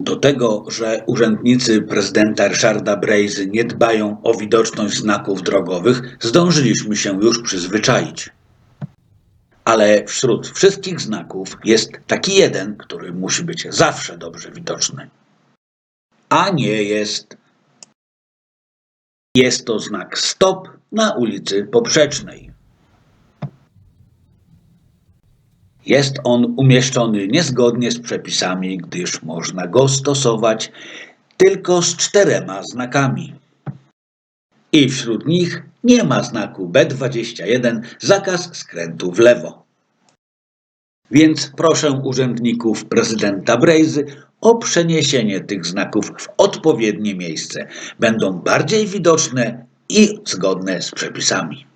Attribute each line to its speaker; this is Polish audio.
Speaker 1: Do tego, że urzędnicy prezydenta Ryszarda Brejzy nie dbają o widoczność znaków drogowych, zdążyliśmy się już przyzwyczaić. Ale wśród wszystkich znaków jest taki jeden, który musi być zawsze dobrze widoczny. A nie jest. Jest to znak stop na ulicy Poprzecznej. Jest on umieszczony niezgodnie z przepisami, gdyż można go stosować tylko z czterema znakami. I wśród nich nie ma znaku B21 zakaz skrętu w lewo. Więc proszę urzędników prezydenta Brejzy o przeniesienie tych znaków w odpowiednie miejsce. Będą bardziej widoczne i zgodne z przepisami.